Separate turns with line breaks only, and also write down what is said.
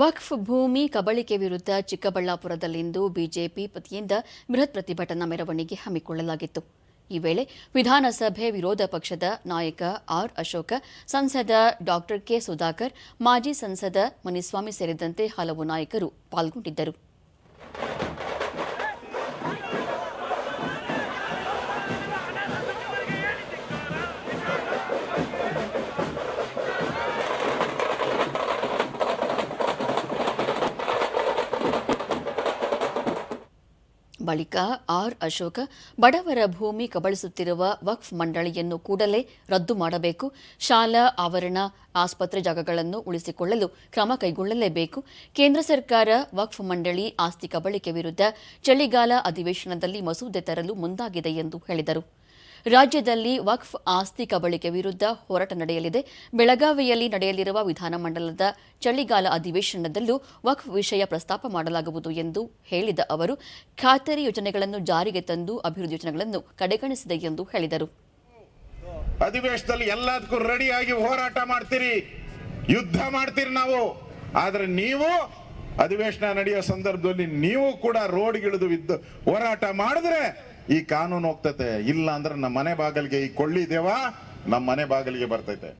ವಕ್ಫ್ ಭೂಮಿ ಕಬಳಿಕೆ ವಿರುದ್ಧ ಚಿಕ್ಕಬಳ್ಳಾಪುರದಲ್ಲಿಂದು ಬಿಜೆಪಿ ಪತಿಯಿಂದ ಬೃಹತ್ ಪ್ರತಿಭಟನಾ ಮೆರವಣಿಗೆ ಹಮ್ಮಿಕೊಳ್ಳಲಾಗಿತ್ತು. ಈ ವೇಳೆ ವಿಧಾನಸಭೆ ವಿರೋಧ ಪಕ್ಷದ ನಾಯಕ ಆರ್ ಅಶೋಕ, ಸಂಸದ ಡಾಕ್ಟರ್ ಕೆ ಸುಧಾಕರ್, ಮಾಜಿ ಸಂಸದ ಮುನಿಸ್ವಾಮಿ ಸೇರಿದಂತೆ ಹಲವು ನಾಯಕರು ಪಾಲ್ಗೊಂಡಿದ್ದರು. ಬಳಿಕ ಆರ್ ಅಶೋಕ ಬಡವರ ಭೂಮಿ ಕಬಳಿಸುತ್ತಿರುವ ವಕ್ಫ್ ಮಂಡಳಿಯನ್ನು ಕೂಡಲೇ ರದ್ದು ಮಾಡಬೇಕು. ಶಾಲಾ ಆವರಣ ಆಸ್ಪತ್ರೆ ಜಾಗಗಳನ್ನು ಉಳಿಸಿಕೊಳ್ಳಲು ಕ್ರಮ ಕೈಗೊಳ್ಳಲೇಬೇಕು. ಕೇಂದ್ರ ಸರ್ಕಾರ ವಕ್ಫ್ ಮಂಡಳಿ ಆಸ್ತಿ ಕಬಳಿಕೆ ವಿರುದ್ಧ ಚಳಿಗಾಲ ಅಧಿವೇಶನದಲ್ಲಿ ಮಸೂದೆ ತರಲು ಮುಂದಾಗಿದೆ ಎಂದು ಹೇಳಿದರು. ರಾಜ್ಯದಲ್ಲಿ ವಕ್ಫ್ ಆಸ್ತಿ ಕಬಳಿಕೆ ವಿರುದ್ಧ ಹೋರಾಟ ನಡೆಯಲಿದೆ. ಬೆಳಗಾವಿಯಲ್ಲಿ ನಡೆಯಲಿರುವ ವಿಧಾನಮಂಡಲದ ಚಳಿಗಾಲ ಅಧಿವೇಶನದಲ್ಲೂ ವಕ್ಫ್ ವಿಷಯ ಪ್ರಸ್ತಾಪ ಮಾಡಲಾಗುವುದು ಎಂದು ಹೇಳಿದ ಅವರು, ಖಾತರಿ ಯೋಜನೆಗಳನ್ನು ಜಾರಿಗೆ ತಂದು ಅಭಿವೃದ್ಧಿ ಯೋಜನೆಗಳನ್ನು ಕಡೆಗಣಿಸಿದೆ ಎಂದು ಹೇಳಿದರು.
ಅಧಿವೇಶನದಲ್ಲಿ ಎಲ್ಲದಕ್ಕೂ ರೆಡಿಯಾಗಿ ಹೋರಾಟ ಮಾಡ್ತೀರಿ, ಯುದ್ಧ ಮಾಡ್ತೀರಿ ನಾವು. ಆದರೆ ನೀವು, ಅಧಿವೇಶನ ನಡೆಯೋ ಸಂದರ್ಭದಲ್ಲಿ ನೀವು ಕೂಡ ರೋಡ್ಗಿಳಿದು ಹೋರಾಟ ಮಾಡಿದ್ರೆ ಈ ಕಾನೂನು ಹೋಗ್ತೈತೆ. ಇಲ್ಲ ಅಂದ್ರೆ ನಮ್ಮ ಮನೆ ಬಾಗಿಲಿಗೆ ಈ ಕೊಳ್ಳಿ ದೇವ ನಮ್ಮ ಮನೆ ಬಾಗಿಲಿಗೆ ಬರ್ತೈತೆ.